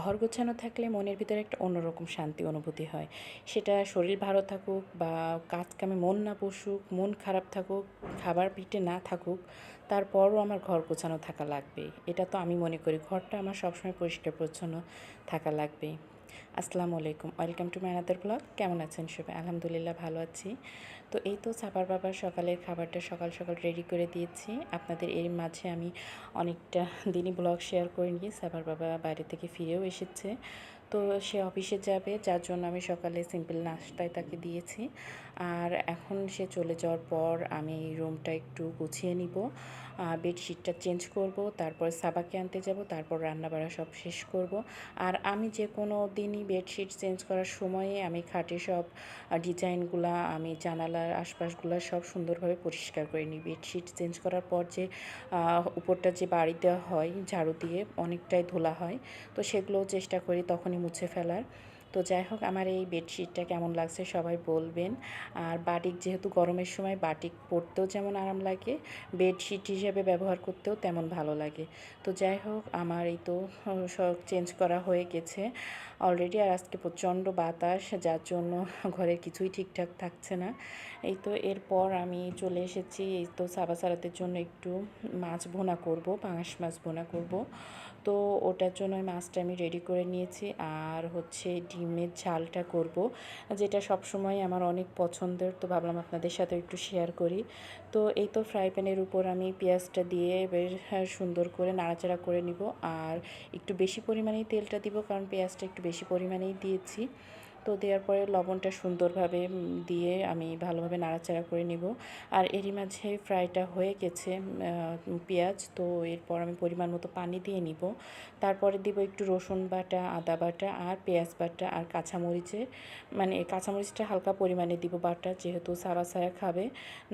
ঘর গোছানো থাকলে মনের ভিতরে একটা অন্যরকম শান্তি অনুভূতি হয়। সেটা শরীর ভালো থাকুক বা কাজ কামে মন না বসুক, মন খারাপ থাকুক, খাবার পিঠে না থাকুক, তারপরও আমার ঘর গোছানো থাকা লাগবে। এটা তো আমি মনে করি, ঘরটা আমার সবসময় পরিষ্কার পরিচ্ছন্ন থাকা লাগবে আসসালামু আলাইকুম। Welcome to my another blog. কেমন আছেন সবাই? আলহামদুলিল্লাহ ভালো আছি। তো এই তো সাপার বাবার সকালের খাবারটা সকাল সকাল রেডি করে দিয়েছি। আপনাদের এর মাঝে আমি অনেকটা দিনই ব্লগ শেয়ার করে নিয়ে সাপার বাবা বাইরে থেকে ফিরেও এসেছে। তো সে অফিসে যাবে, যার জন্য আমি সকালে সিম্পল নাস্তায় তাকে দিয়েছি। আর এখন সে চলে যাওয়ার পর আমি এই রুমটা একটু গুছিয়ে নিব। বেডশিটটা চেঞ্জ করব, তারপর সাবাকে আনতে যাব, তারপর রান্নাবাড়া সব শেষ করব। আর আমি যে কোনো দিনই বেডশিট চেঞ্জ করার সময়ে আমি খাটে সব ডিজাইনগুলা, আমি জানালার আশপাশগুলো সব সুন্দরভাবে পরিষ্কার করে নিই। বেডশিট চেঞ্জ করার পর যে উপরটা যে বাড়ি দেওয়া হয় ঝাড়ু দিয়ে অনেকটাই ধোলা হয়, তো সেগুলোও চেষ্টা করি তখনই মুছে ফেলার। তো যাই হোক, আমার এই বেডশিটটা কেমন লাগছে সবাই বলবেন। আর বাটিক যেহেতু গরমের সময় বাটিক পরতেও যেমন আরাম লাগে, বেডশিট হিসেবে ব্যবহার করতেও তেমন ভালো লাগে। তো যাই হোক, আমার এই তো সব চেঞ্জ করা হয়ে গেছে। অলরেডি আর আজকে প্রচণ্ড বাতাস, যার জন্য ঘরের কিছুই ঠিকঠাক থাকছে না। এই তো এরপর আমি চলে এসেছি, এই তো সাবা সারাতের জন্য একটু মাছ ভোনা করব, পাঙাশ মাছ ভোনা করব। তো ওটার জন্য মাছটা আমি রেডি করে নিয়েছি। আর হচ্ছে ডিমের ঝালটা করব। যেটা সব সময় আমার অনেক পছন্দের, তো ভাবলাম আপনাদের সাথে একটু শেয়ার করি। তো এই তো ফ্রাই প্যানের উপর আমি পেঁয়াজটা দিয়ে বেশ সুন্দর করে নাড়াচাড়া করে নিব। আর একটু বেশি পরিমাণেই তেলটা দিব, কারণ পেঁয়াজটা একটু বেশি পরিমাণেই দিয়েছি। তো দেওয়ার পরে লবণটা সুন্দরভাবে দিয়ে আমি ভালোভাবে নাড়াচাড়া করে নিব। আর এরই মাঝে ফ্রাইটা হয়ে গেছে পেঁয়াজ। তো এরপর আমি পরিমাণ মতো পানি দিয়ে নিব। তারপরে দিব একটু রসুন বাটা, আদা বাটা আর পেঁয়াজ বাটা আর কাঁচামরিচে মানে কাঁচামরিচটা হালকা পরিমাণে দিব বাটা, যেহেতু সারা সারা খাবে।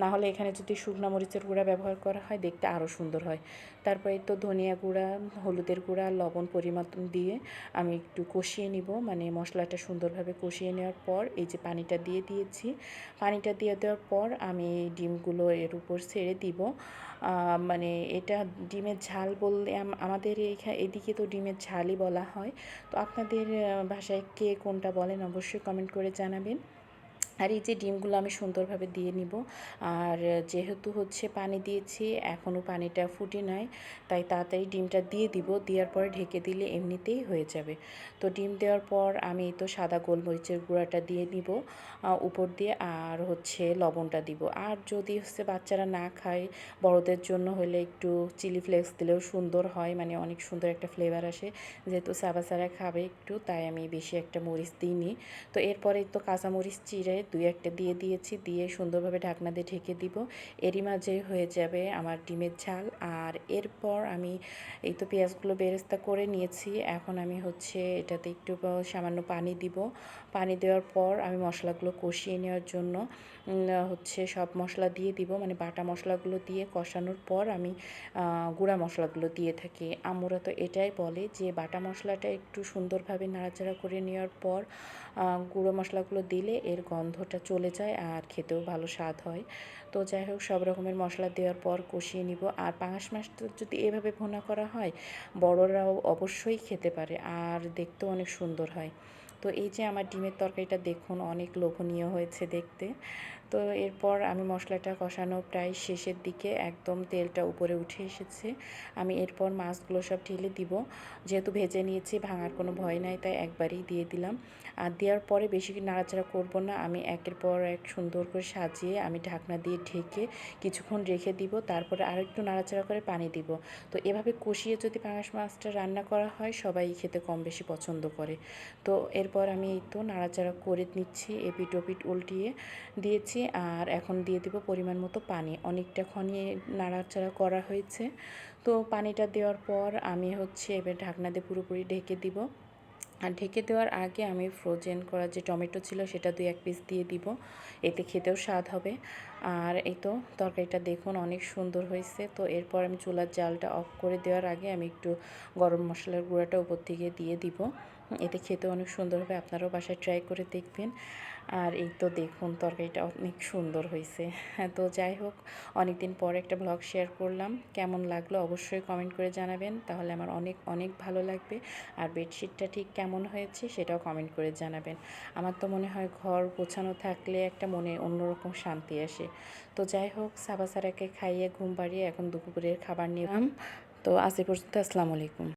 না হলে এখানে যদি শুকনো মরিচের গুঁড়া ব্যবহার করা হয়, দেখতে আরও সুন্দর হয়। তারপরে তো ধনিয়া গুঁড়া, হলুদের গুঁড়া লবণ পরিমাণ দিয়ে আমি একটু কষিয়ে নিব। মানে মশলাটা সুন্দরভাবে কষিয়ে নেওয়ার পর এই যে পানিটা দিয়ে দিয়েছি, পানিটা দিয়ে দেওয়ার পর আমি ডিমগুলো এর উপর ছেড়ে দিব। মানে এটা ডিমের ঝাল বললে আমাদের এইখানে এদিকে তো ডিমের ঝালই বলা হয়। তো আপনাদের ভাষায় কে কোনটা বলেন অবশ্যই কমেন্ট করে জানাবেন। আর এই যে ডিমগুলো আমি সুন্দরভাবে দিয়ে নিব। আর যেহেতু হচ্ছে পানি দিয়েছি এখনও পানিটা ফুটে নাই, তাই তাড়াতাড়ি ডিমটা দিয়ে দিব। দেওয়ার পরে ঢেকে দিলে এমনিতেই হয়ে যাবে। তো ডিম দেওয়ার পর আমি তো সাদা গোলমরিচের গুঁড়াটা দিয়ে নিব উপর দিয়ে আর হচ্ছে লবণটা দিব। আর যদি হচ্ছে বাচ্চারা না খায়, বড়দের জন্য হলে একটু চিলি ফ্লেক্স দিলেও সুন্দর হয়। মানে অনেক সুন্দর একটা ফ্লেভার আসে। যেহেতু সাবাসারা খাবে একটু, তাই আমি বেশি একটা মরিচ দিইনি। তো এরপরে তো কাঁচামরিচ, চিড়ে দুই একটা দিয়ে দিয়েছি, দিয়ে সুন্দরভাবে ঢাকনা দিয়ে ঢেকে দিব। এরই মাঝে হয়ে যাবে আমার ডিমের ঝাল। আর এরপর আমি এই তো পেঁয়াজগুলো বেরেস্তা করে নিয়েছি। এখন আমি হচ্ছে এটাতে একটু সামান্য পানি দিব। পানি দেওয়ার পর আমি মশলাগুলো কষিয়ে নেওয়ার জন্য হচ্ছে সব মশলা দিয়ে দিব। মানে বাটা মশলাগুলো দিয়ে কষানোর পর আমি গুঁড়া মশলাগুলো দিয়ে থাকি। আমরা তো এটাই বলে যে বাটা মশলাটা একটু সুন্দরভাবে নাড়াচাড়া করে নেওয়ার পর গুঁড়ো মশলাগুলো দিলে এর গন্ধটা চলে যায় আর খেতেও ভালো স্বাদ হয়। তো যাই হোক, সব রকমের মশলা দেওয়ার পর কষিয়ে নিব। আর পাঙাশ মাছটা যদি এভাবে ভোনা করা হয়, বড়রাও অবশ্যই খেতে পারে আর দেখতেও অনেক সুন্দর হয়। তো এই যে আমার ডিমের তরকারিটা দেখুন, অনেক লোভনীয় হয়েছে দেখতে। তো এরপর আমি মশলাটা কষানো প্রায় শেষের দিকে একদম তেলটা উপরে উঠে এসেছে। আমি এরপর মাছগুলো সব ঢেলে দিব। যেহেতু ভেজে নিয়েছি, ভাঙার কোনো ভয় নাই, তাই একবারই দিয়ে দিলাম। আর দেওয়ার পরে বেশি নাড়াচাড়া করব না। আমি একের পর এক সুন্দর করে সাজিয়ে আমি ঢাকনা দিয়ে ঢেকে কিছুক্ষণ রেখে দিব। তারপরে আর একটু নাড়াচাড়া করে পানি দিব। তো এভাবে কষিয়ে যদি পাঙাশ মাছটা রান্না করা হয়, সবাই খেতে কম বেশি পছন্দ করে। তো এরপর আমি এই তো নাড়াচাড়া করে নিচ্ছি এপিট ওপিট উল্টিয়ে দিয়েছি। আর এখন দিয়ে দিব পরিমাণ মতো পানি। অনেকটা খনিয়ে নাড়াচাড়া করা হয়েছে। তো পানিটা দেওয়ার পর আমি হচ্ছে এবার ঢাকনা দিয়ে পুরোপুরি ঢেকে দিব। আর ঢেকে দেওয়ার আগে আমি ফ্রোজেন করা যে টমেটো ছিল সেটা দুই এক পিস দিয়ে দিব। এতে খেতেও স্বাদ হবে। আর এই তো তরকারিটা দেখুন অনেক সুন্দর হয়েছে। তো এরপর আমি চুলার জালটা অফ করে দেওয়ার আগে আমি একটু গরম মশলার গুঁড়াটা উপর থেকে দিয়ে দিব। এতে খেতে অনেক সুন্দর হবে। আপনারাও বাসায় ট্রাই করে দেখবেন। আর এই তো দেখুন তরকারিটা অনেক সুন্দর হয়েছে। হ্যাঁ তো যাই হোক অনেক দিন পর একটা ব্লগ শেয়ার করলাম। কেমন লাগল অবশ্যই কমেন্ট করে জানাবেন। তাহলে আমার অনেক অনেক ভালো লাগবে। আর বেডশিটটা ঠিক কেমন হয়েছে সেটাও কমেন্ট করে জানাবেন। আমার তো মনে হয় ঘর গোছানো থাকলে একটা মনে অন্যরকম শান্তি আসে। তো যাই হোক সাবা সারাকে খাইয়ে ঘুম পাড়িয়ে এখন দুপুরের খাবার নিলাম। তো আজ পর্যন্ত, আসসালামু আলাইকুম।